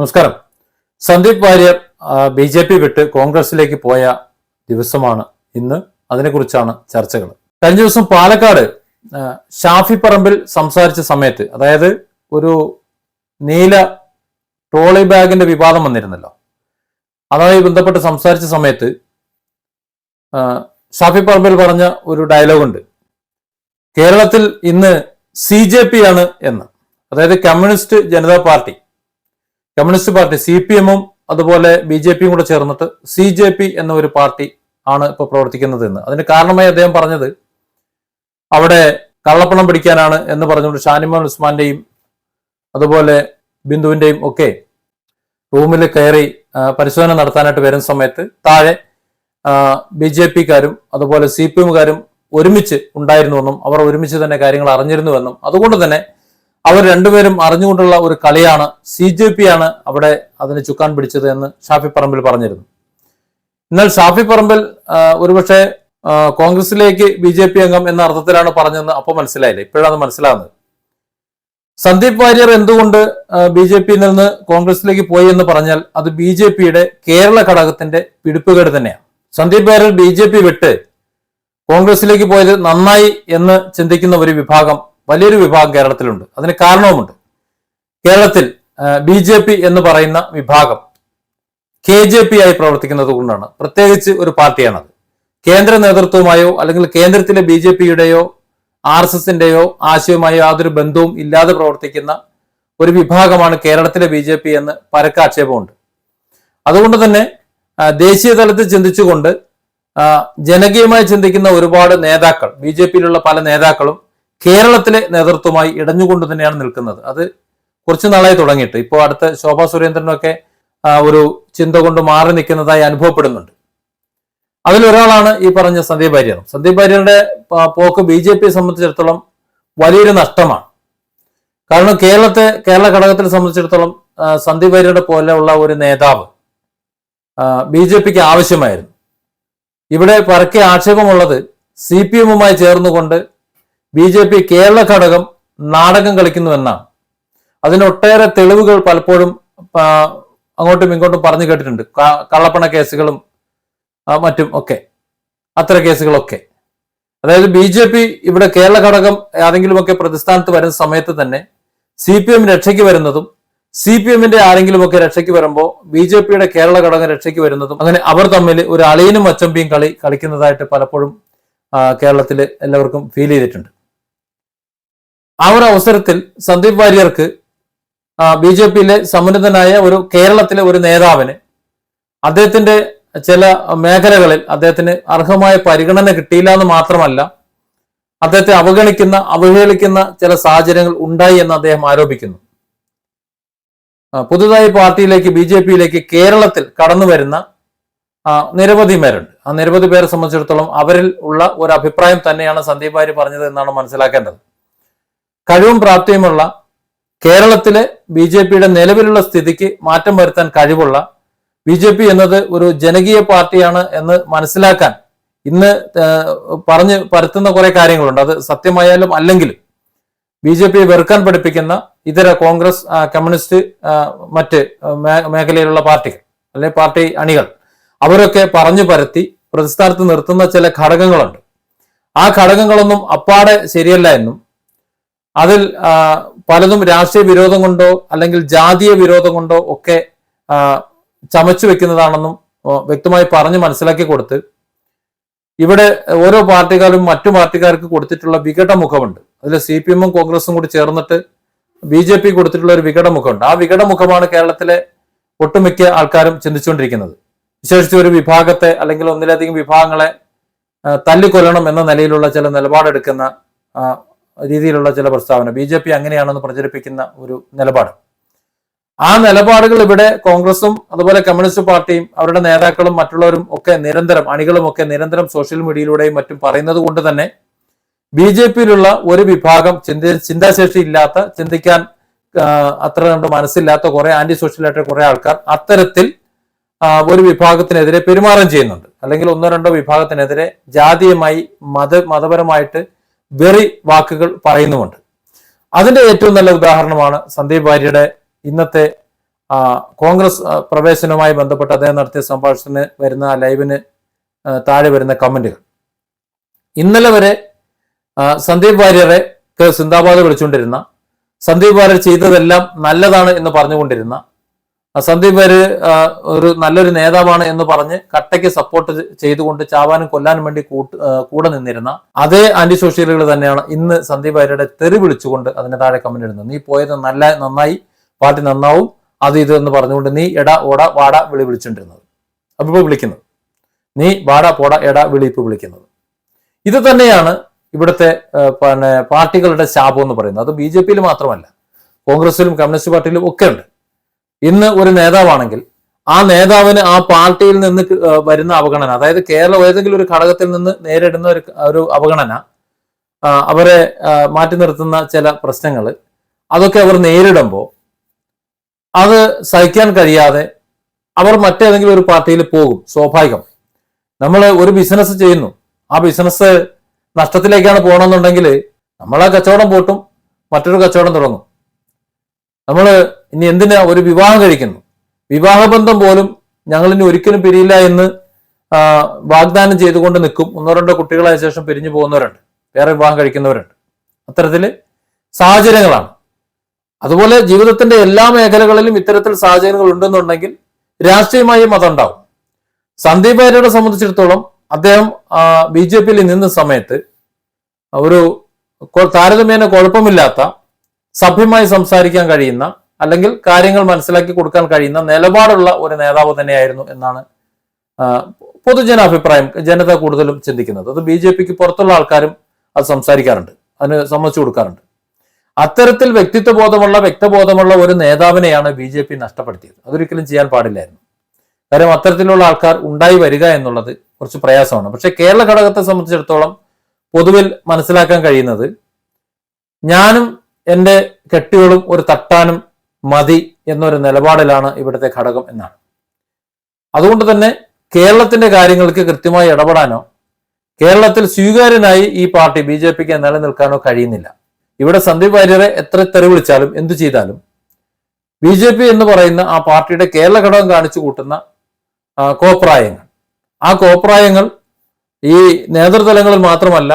നമസ്കാരം. Sandeep Warrier B J P വിട്ട് കോൺഗ്രസിലേക്ക് പോയ ദിവസമാണ് ഇന്ന്. അതിനെക്കുറിച്ചാണ് ചർച്ചകൾ. കഴിഞ്ഞ ദിവസം പാലക്കാട് ഷാഫി പറമ്പിൽ സംസാരിച്ച സമയത്ത് അതായത് ഒരു നീല ട്രോളി ബാഗിന്റെ വിവാദം വന്നിരുന്നല്ലോ. അതുമായി ബന്ധപ്പെട്ട് സംസാരിച്ച സമയത്ത് ഷാഫി പറമ്പിൽ പറഞ്ഞ ഒരു ഡയലോഗുണ്ട് കേരളത്തിൽ ഇന്ന് സി ജെ പി ആണ് എന്ന്. അതായത് communist Janata party communist party C P എമ്മും അതുപോലെ ബി ജെ പിയും കൂടെ ചേർന്നിട്ട് സി ജെ പി എന്ന ഒരു പാർട്ടി ആണ് ഇപ്പോൾ പ്രവർത്തിക്കുന്നത് എന്ന്. അതിന് കാരണമായി അദ്ദേഹം പറഞ്ഞത് അവിടെ കള്ളപ്പണം പിടിക്കാനാണ് എന്ന് പറഞ്ഞുകൊണ്ട് ഷാനിമോൻ ഉസ്മാന്റെയും അതുപോലെ ബിന്ദുവിന്റെയും ഒക്കെ റൂമിൽ കയറി പരിശോധന നടത്താനായിട്ട് വരുന്ന സമയത്ത് താഴെ ബി ജെ പിക്കാരും അതുപോലെ സി പി എമ്മുകാരും ഒരുമിച്ച് ഉണ്ടായിരുന്നുവെന്നും അവർ ഒരുമിച്ച് തന്നെ കാര്യങ്ങൾ അറിഞ്ഞിരുന്നുവെന്നും അതുകൊണ്ട് തന്നെ അവർ രണ്ടുപേരും അറിഞ്ഞുകൊണ്ടുള്ള ഒരു കളിയാണ് സി ജെ പി ആണ് അവിടെ അതിന് ചുക്കാൻ പിടിച്ചത് എന്ന് ഷാഫി പറമ്പിൽ പറഞ്ഞിരുന്നു. എന്നാൽ ഷാഫി പറമ്പിൽ ഒരുപക്ഷെ കോൺഗ്രസിലേക്ക് ബി ജെ പി അംഗം എന്ന അർത്ഥത്തിലാണ് പറഞ്ഞതെന്ന് അപ്പോൾ മനസ്സിലായില്ല? ഇപ്പോഴാണ് മനസ്സിലാകുന്നത്. സന്ദീപ് വാര്യർ എന്തുകൊണ്ട് ബി ജെ പിയിൽ നിന്ന് കോൺഗ്രസിലേക്ക് പോയി എന്ന് പറഞ്ഞാൽ അത് ബി ജെ പിയുടെ കേരള ഘടകത്തിന്റെ പിടിപ്പുകേട് തന്നെയാണ്. Sandeep Warrier B J P വിട്ട് കോൺഗ്രസിലേക്ക് പോയത് നന്നായി എന്ന് ചിന്തിക്കുന്ന ഒരു വിഭാഗം വലിയൊരു വിഭാഗം കേരളത്തിലുണ്ട്. അതിന് കാരണവുമുണ്ട്. കേരളത്തിൽ ബി ജെ പി എന്ന് പറയുന്ന വിഭാഗം കെ ജെ പി ആയി പ്രവർത്തിക്കുന്നത് കൊണ്ടാണ്. പ്രത്യേകിച്ച് ഒരു പാർട്ടിയാണത്. കേന്ദ്ര നേതൃത്വമായോ അല്ലെങ്കിൽ കേന്ദ്രത്തിലെ ബി ജെ പിയുടെയോ ആർ എസ് എസിന്റെയോ ആശയവുമായോ യാതൊരു ബന്ധവും ഇല്ലാതെ പ്രവർത്തിക്കുന്ന ഒരു വിഭാഗമാണ് കേരളത്തിലെ ബി ജെ പി എന്ന് പരക്കാക്ഷേപമുണ്ട് അതുകൊണ്ട് തന്നെ ദേശീയ തലത്തിൽ ചിന്തിച്ചുകൊണ്ട് ജനകീയമായി ചിന്തിക്കുന്ന ഒരുപാട് നേതാക്കൾ ബി ജെ പിയിലുള്ള പല നേതാക്കളും കേരളത്തിലെ നേതൃത്വമായി ഇടഞ്ഞുകൊണ്ട് തന്നെയാണ് നിൽക്കുന്നത്. അത് കുറച്ച് നാളായി തുടങ്ങിയിട്ട്. ഇപ്പോൾ അടുത്ത ശോഭാ സുരേന്ദ്രനൊക്കെ ഒരു ചിന്ത കൊണ്ട് മാറി നിൽക്കുന്നതായി അനുഭവപ്പെടുന്നുണ്ട്. അതിലൊരാളാണ് ഈ പറഞ്ഞ സന്ദീപ് വാര്യർ സന്ദീപ് വാര്യരുടെ പോക്ക് ബി ജെ പിയെ സംബന്ധിച്ചിടത്തോളം വലിയൊരു നഷ്ടമാണ്. കാരണം കേരളത്തെ കേരള ഘടകത്തെ സംബന്ധിച്ചിടത്തോളം സന്ദീപ് വാര്യരുടെ പോലെയുള്ള ഒരു നേതാവ് ബി ജെ പിക്ക് ആവശ്യമായിരുന്നു. ഇവിടെ പരക്കെ ആക്ഷേപമുള്ളത് സി പി എമ്മുമായി ചേർന്നുകൊണ്ട് ബി ജെ പി കേരള ഘടകം നാടകം കളിക്കുന്നുവെന്നാണ്. അതിനൊട്ടേറെ തെളിവുകൾ പലപ്പോഴും അങ്ങോട്ടും ഇങ്ങോട്ടും പറഞ്ഞു കേട്ടിട്ടുണ്ട്. കള്ളപ്പണ കേസുകളും മറ്റും ഒക്കെ. അത്ര കേസുകളൊക്കെ. അതായത് ബി ജെ പി ഇവിടെ കേരള ഘടകം ഏതെങ്കിലുമൊക്കെ പ്രതിസ്ഥാനത്ത് വരുന്ന സമയത്ത് തന്നെ സി പി എം രക്ഷയ്ക്ക് വരുന്നതും സി പി എമ്മിന്റെ ആരെങ്കിലുമൊക്കെ രക്ഷയ്ക്ക് വരുമ്പോൾ ബി ജെ പിയുടെ കേരള ഘടകം രക്ഷയ്ക്ക് വരുന്നതും അങ്ങനെ അവർ തമ്മിൽ ഒരു അളിയനും അച്ചമ്പിയും കളി കളിക്കുന്നതായിട്ട് പലപ്പോഴും കേരളത്തിൽ എല്ലാവർക്കും ഫീൽ ചെയ്തിട്ടുണ്ട്. ആ ഒരു അവസരത്തിൽ സന്ദീപ് വാര്യർക്ക് ബി ജെ പിയിലെ സമുന്നതനായ ഒരു കേരളത്തിലെ ഒരു നേതാവിന് അദ്ദേഹത്തിന്റെ ചില മേഖലകളിൽ അദ്ദേഹത്തിന് അർഹമായ പരിഗണന കിട്ടിയില്ല എന്ന് മാത്രമല്ല അദ്ദേഹത്തെ അവഗണിക്കുന്ന അവഹേളിക്കുന്ന ചില സാഹചര്യങ്ങൾ ഉണ്ടായി എന്ന് അദ്ദേഹം ആരോപിക്കുന്നു. പുതുതായി പാർട്ടിയിലേക്ക് ബി ജെ പിയിലേക്ക് കേരളത്തിൽ കടന്നു വരുന്ന നിരവധി പേരുണ്ട്. ആ നിരവധി പേരെ സംബന്ധിച്ചിടത്തോളം അവരിൽ ഉള്ള ഒരു അഭിപ്രായം തന്നെയാണ് സന്ദീപ് വാര്യർ പറഞ്ഞത് എന്നാണ് മനസ്സിലാക്കേണ്ടത്. കഴിവും പ്രാപ്തിയുമുള്ള കേരളത്തിലെ ബി ജെ പിയുടെ നിലവിലുള്ള സ്ഥിതിക്ക് മാറ്റം വരുത്താൻ കഴിവുള്ള ബി ജെ പി എന്നത് ഒരു ജനകീയ പാർട്ടിയാണ് എന്ന് മനസ്സിലാക്കാൻ ഇന്ന് പറഞ്ഞ് പരത്തുന്ന കുറെ കാര്യങ്ങളുണ്ട്. അത് സത്യമായാലും അല്ലെങ്കിലും ബി ജെ പി വെറുക്കാൻ പഠിപ്പിക്കുന്ന ഇതര കോൺഗ്രസ് കമ്മ്യൂണിസ്റ്റ് മറ്റ് മേഖലയിലുള്ള പാർട്ടികൾ അല്ലെ പാർട്ടി അണികൾ അവരൊക്കെ പറഞ്ഞു പരത്തി പ്രതിസ്ഥാനത്ത് നിർത്തുന്ന ചില ഘടകങ്ങളുണ്ട്. ആ ഘടകങ്ങളൊന്നും അപ്പാടെ ശരിയല്ല എന്നും അതിൽ പലതും രാഷ്ട്രീയ വിരോധം കൊണ്ടോ അല്ലെങ്കിൽ ജാതീയ വിരോധം കൊണ്ടോ ഒക്കെ ചമച്ചു വെക്കുന്നതാണെന്നും വ്യക്തമായി പറഞ്ഞ് മനസ്സിലാക്കി കൊടുത്ത് ഇവിടെ ഓരോ പാർട്ടിക്കാരും മറ്റു പാർട്ടിക്കാർക്ക് കൊടുത്തിട്ടുള്ള വികടമുഖമുണ്ട് അതിൽ സി പി എമ്മും കോൺഗ്രസും കൂടി ചേർന്നിട്ട് ബി ജെ പി കൊടുത്തിട്ടുള്ള ഒരു വികടമുഖമുണ്ട് ആ വികടമുഖമാണ് കേരളത്തിലെ ഒട്ടുമിക്ക ആൾക്കാരും ചിന്തിച്ചുകൊണ്ടിരിക്കുന്നത്. വിശേഷിച്ച് ഒരു വിഭാഗത്തെ അല്ലെങ്കിൽ ഒന്നിലധികം വിഭാഗങ്ങളെ തല്ലിക്കൊല്ലണം എന്ന നിലയിലുള്ള ചില നിലപാടെടുക്കുന്ന രീതിയിലുള്ള ചില പ്രസ്താവന. ബി ജെ പി അങ്ങനെയാണെന്ന് പ്രചരിപ്പിക്കുന്ന ഒരു നിലപാട്. ആ നിലപാടുകൾ ഇവിടെ കോൺഗ്രസും അതുപോലെ കമ്മ്യൂണിസ്റ്റ് പാർട്ടിയും അവരുടെ നേതാക്കളും മറ്റുള്ളവരും ഒക്കെ നിരന്തരം അണികളും ഒക്കെ നിരന്തരം സോഷ്യൽ മീഡിയയിലൂടെയും മറ്റും പറയുന്നത് കൊണ്ട് തന്നെ ബി ജെ പിയിലുള്ള ഒരു വിഭാഗം ചിന്ത ചിന്താശേഷി ഇല്ലാത്ത ചിന്തിക്കാൻ അത്ര കണ്ട് മനസ്സില്ലാത്ത കുറെ ആന്റി സോഷ്യൽ സോഷ്യലായിട്ട് കുറെ ആൾക്കാർ അത്തരത്തിൽ ഒരു വിഭാഗത്തിനെതിരെ പെരുമാറുകയും ചെയ്യുന്നുണ്ട്. അല്ലെങ്കിൽ ഒന്നോ രണ്ടോ വിഭാഗത്തിനെതിരെ ജാതീയമായി മത മതപരമായിട്ട് വെറി വാക്കുകൾ പറയുന്നുമുണ്ട്. അതിന്റെ ഏറ്റവും നല്ല ഉദാഹരണമാണ് സന്ദീപ് വാര്യയുടെ ഇന്നത്തെ കോൺഗ്രസ് പ്രവേശനവുമായി ബന്ധപ്പെട്ട് അദ്ദേഹം നടത്തിയ സംഭാഷണത്തിന് വരുന്ന ലൈവിന് താഴെ വരുന്ന കമന്റുകൾ ഇന്നലെ വരെ സന്ദീപ് ഭാര്യരെ സിന്ദാബാദ് വിളിച്ചുകൊണ്ടിരുന്ന സന്ദീപ് വാര്യർ ചെയ്തതെല്ലാം നല്ലതാണ് എന്ന് പറഞ്ഞുകൊണ്ടിരുന്ന സന്ദീപ് വര് ഒരു നല്ലൊരു നേതാവാണ് എന്ന് പറഞ്ഞ് കട്ടയ്ക്ക് സപ്പോർട്ട് ചെയ്തുകൊണ്ട് ചാവാനും കൊല്ലാനും വേണ്ടി കൂട്ട് കൂടെ നിന്നിരുന്ന അതേ ആന്റി സോഷ്യലുകൾ തന്നെയാണ് ഇന്ന് സന്ദീപ് വാര്യരുടെ തെറി വിളിച്ചുകൊണ്ട് അതിന് താഴെ കമന്റ് ഇടുന്നത്. നീ പോയത് നല്ല നന്നായി പാർട്ടി നന്നാവും അത് ഇത് എന്ന് പറഞ്ഞുകൊണ്ട് നീ എടാ ഓട വാട വിളി വിളിച്ചുകൊണ്ടിരുന്നത് അപ്പൊ വിളിക്കുന്നത് നീ വാട പോട എടാ വിളി ഇപ്പൊ വിളിക്കുന്നത്. ഇത് തന്നെയാണ് ഇവിടുത്തെ പിന്നെ പാർട്ടികളുടെ ശാപം എന്ന് പറയുന്നത്. അത് ബി ജെ പിയിൽ മാത്രമല്ല. കോൺഗ്രസിലും കമ്മ്യൂണിസ്റ്റ് പാർട്ടിയിലും ഒക്കെ ഉണ്ട്. ഇന്ന് ഒരു നേതാവാണെങ്കിൽ ആ നേതാവിന് ആ പാർട്ടിയിൽ നിന്ന് വരുന്ന അവഗണന അതായത് കേരളം ഏതെങ്കിലും ഒരു ഘടകത്തിൽ നിന്ന് നേരിടുന്ന ഒരു ഒരു അവഗണന അവരെ മാറ്റി നിർത്തുന്ന ചില പ്രശ്നങ്ങൾ അതൊക്കെ അവർ നേരിടുമ്പോൾ അത് സഹിക്കാൻ കഴിയാതെ അവർ മറ്റേതെങ്കിലും ഒരു പാർട്ടിയിൽ പോകും സ്വാഭാവികം. നമ്മൾ ഒരു ബിസിനസ് ചെയ്യുന്നു. ആ ബിസിനസ് നഷ്ടത്തിലേക്കാണ് പോകണമെന്നുണ്ടെങ്കിൽ നമ്മൾ ആ കച്ചവടം പൂട്ടും മറ്റൊരു കച്ചവടം തുടങ്ങും. നമ്മൾ ഇനി എന്തിനാ ഒരു വിവാഹം കഴിക്കുന്നു? വിവാഹബന്ധം പോലും ഞങ്ങൾ ഇനി ഒരിക്കലും പിരിയില്ല എന്ന് വാഗ്ദാനം ചെയ്തുകൊണ്ട് നിൽക്കും. ഒന്നോ രണ്ടോ കുട്ടികളായ ശേഷം പിരിഞ്ഞു പോകുന്നവരുണ്ട്. വേറെ വിവാഹം കഴിക്കുന്നവരുണ്ട്. അത്തരത്തിൽ സാഹചര്യങ്ങളാണ്. അതുപോലെ ജീവിതത്തിന്റെ എല്ലാ മേഖലകളിലും ഇത്തരത്തിൽ സാഹചര്യങ്ങൾ ഉണ്ടെന്നുണ്ടെങ്കിൽ രാഷ്ട്രീയമായും അതുണ്ടാവും സന്ദീപ് വാര്യരെ സംബന്ധിച്ചിടത്തോളം അദ്ദേഹം ബി ജെ പിയിൽ നിന്ന സമയത്ത് ഒരു താരതമ്യേന കുഴപ്പമില്ലാത്ത സഭ്യമായി സംസാരിക്കാൻ കഴിയുന്ന അല്ലെങ്കിൽ കാര്യങ്ങൾ മനസ്സിലാക്കി കൊടുക്കാൻ കഴിയുന്ന നിലപാടുള്ള ഒരു നേതാവ് തന്നെയായിരുന്നു എന്നാണ് പൊതുജനാഭിപ്രായം ജനത കൂടുതലും ചിന്തിക്കുന്നത്. അത് ബി ജെ പിക്ക് പുറത്തുള്ള ആൾക്കാരും അത് സംസാരിക്കാറുണ്ട് അതിന് സമ്മതിച്ചു കൊടുക്കാറുണ്ട്. അത്തരത്തിൽ വ്യക്തിത്വ ബോധമുള്ള വ്യക്തബോധമുള്ള ഒരു നേതാവിനെയാണ് ബി ജെ പി നഷ്ടപ്പെടുത്തിയത്. അതൊരിക്കലും ചെയ്യാൻ പാടില്ലായിരുന്നു. കാര്യം അത്തരത്തിലുള്ള ആൾക്കാർ ഉണ്ടായി വരിക എന്നുള്ളത് കുറച്ച് പ്രയാസമാണ്. പക്ഷെ കേരള ഘടകത്തെ സംബന്ധിച്ചിടത്തോളം പൊതുവിൽ മനസ്സിലാക്കാൻ കഴിയുന്നത് ഞാനും എന്റെ കെട്ടികളും ഒരു തട്ടാനും മതി എന്നൊരു നിലപാടിലാണ് ഇവിടുത്തെ ഘടകം എന്നാണ്. അതുകൊണ്ട് തന്നെ കേരളത്തിന്റെ കാര്യങ്ങൾക്ക് കൃത്യമായി ഇടപെടാനോ കേരളത്തിൽ സ്വീകാര്യനായി ഈ പാർട്ടി ബി ജെ പിക്ക് നിലനിൽക്കാനോ കഴിയുന്നില്ല. ഇവിടെ സന്ദീപ് വാര്യരെ എത്ര തെറി വിളിച്ചാലും എന്തു ചെയ്താലും ബി ജെ പി എന്ന് പറയുന്ന ആ പാർട്ടിയുടെ കേരള ഘടകം കാണിച്ചു കൂട്ടുന്ന കോപ്രായങ്ങൾ. ആ കോപ്രായങ്ങൾ ഈ നേതൃതലങ്ങളിൽ മാത്രമല്ല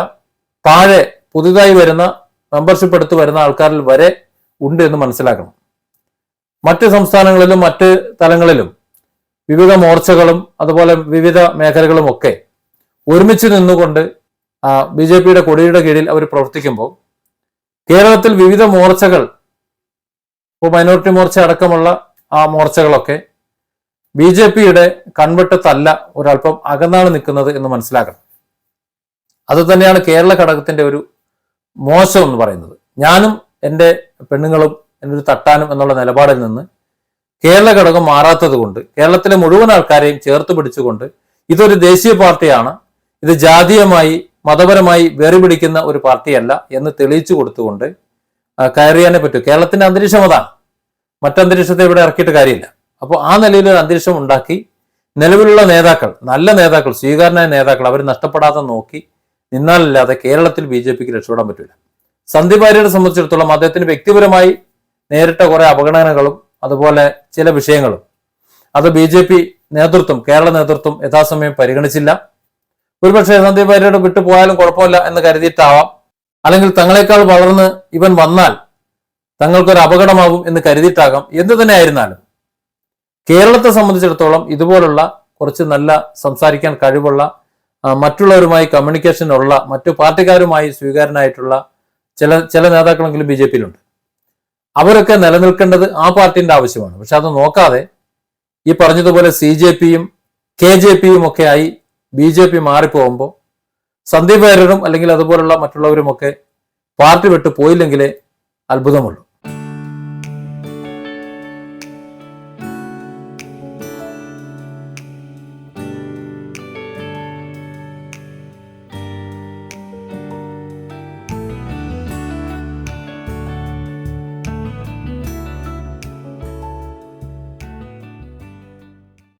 താഴെ പുതുതായി വരുന്ന മെമ്പർഷിപ്പ് എടുത്ത് വരുന്ന ആൾക്കാരിൽ വരെ ഉണ്ട് എന്ന് മനസ്സിലാക്കണം. മറ്റ് സംസ്ഥാനങ്ങളിലും മറ്റ് തലങ്ങളിലും വിവിധ മോർച്ചകളും അതുപോലെ വിവിധ മേഖലകളും ഒക്കെ ഒരുമിച്ച് നിന്നുകൊണ്ട് ബി ജെ പിയുടെ കൊടിയുടെ കീഴിൽ അവർ പ്രവർത്തിക്കുമ്പോൾ കേരളത്തിൽ വിവിധ മോർച്ചകൾ ഇപ്പോൾ മൈനോറിറ്റി മോർച്ച അടക്കമുള്ള ആ മോർച്ചകളൊക്കെ ബി ജെ പിയുടെ കൺവെട്ടത്തല്ല ഒരല്പം അകന്നാണ് നിൽക്കുന്നത് എന്ന് മനസ്സിലാക്കണം. അത് തന്നെയാണ് കേരള ഘടകത്തിന്റെ ഒരു മോശം എന്ന് പറയുന്നത്. ഞാനും എന്റെ പെണ്ണുങ്ങളും ഒരു തട്ടാനും എന്നുള്ള നിലപാടിൽ നിന്ന് കേരള ഘടകം മാറാത്തത് കൊണ്ട് കേരളത്തിലെ മുഴുവൻ ആൾക്കാരെയും ചേർത്ത് പിടിച്ചുകൊണ്ട് ഇതൊരു ദേശീയ പാർട്ടിയാണ്. ഇത് ജാതീയമായി മതപരമായി വേറി പിടിക്കുന്ന ഒരു പാർട്ടിയല്ല എന്ന് തെളിയിച്ചു കൊടുത്തുകൊണ്ട് കയറിയാനേ പറ്റൂ. കേരളത്തിന്റെ അന്തരീക്ഷം അതാണ്. മറ്റന്തരീക്ഷത്തെ ഇവിടെ ഇറക്കിയിട്ട് കാര്യമില്ല. അപ്പോൾ ആ നിലയിൽ ഒരു അന്തരീക്ഷം ഉണ്ടാക്കി നിലവിലുള്ള നേതാക്കൾ നല്ല നേതാക്കൾ സ്വീകാരനായ നേതാക്കൾ അവർ നഷ്ടപ്പെടാതെ നോക്കി നിന്നാലല്ലാതെ കേരളത്തിൽ ബി ജെ പിക്ക് രക്ഷപ്പെടാൻ പറ്റില്ല സന്ദീപ് ആര്യരെ സംബന്ധിച്ചിടത്തോളം അദ്ദേഹത്തിന് വ്യക്തിപരമായി നേരിട്ട കുറെ അവഗണനകളും അതുപോലെ ചില വിഷയങ്ങളും. അത് ബി ജെ പി നേതൃത്വം കേരള നേതൃത്വം യഥാസമയം പരിഗണിച്ചില്ല. ഒരുപക്ഷെ സന്ദീപ് വാര്യരോട് വിട്ടുപോയാലും കുഴപ്പമില്ല എന്ന് കരുതിയിട്ടാവാം. അല്ലെങ്കിൽ തങ്ങളെക്കാൾ വളർന്ന് ഇവൻ വന്നാൽ തങ്ങൾക്കൊരു അപകടമാകും എന്ന് കരുതിയിട്ടാകാം. എന്ത് തന്നെ ആയിരുന്നാലും കേരളത്തെ സംബന്ധിച്ചിടത്തോളം ഇതുപോലുള്ള കുറച്ച് നല്ല സംസാരിക്കാൻ കഴിവുള്ള മറ്റുള്ളവരുമായി കമ്മ്യൂണിക്കേഷൻ ഉള്ള മറ്റു പാർട്ടിക്കാരുമായി സ്വീകാരനായിട്ടുള്ള ചില ചില നേതാക്കളെങ്കിലും ബി ജെ പിയിലുണ്ട് അവരൊക്കെ നിലനിൽക്കേണ്ടത് ആ പാർട്ടിന്റെ ആവശ്യമാണ്. പക്ഷെ അത് നോക്കാതെ ഈ പറഞ്ഞതുപോലെ സി ജെ പിയും കെ ജെ പിയും ഒക്കെ ആയി ബി ജെ പി മാറിപ്പോകുമ്പോൾ സന്ദീപ് വാര്യരും അല്ലെങ്കിൽ അതുപോലുള്ള മറ്റുള്ളവരുമൊക്കെ പാർട്ടി വിട്ട് പോയില്ലെങ്കിലേ അത്ഭുതമുള്ളൂ.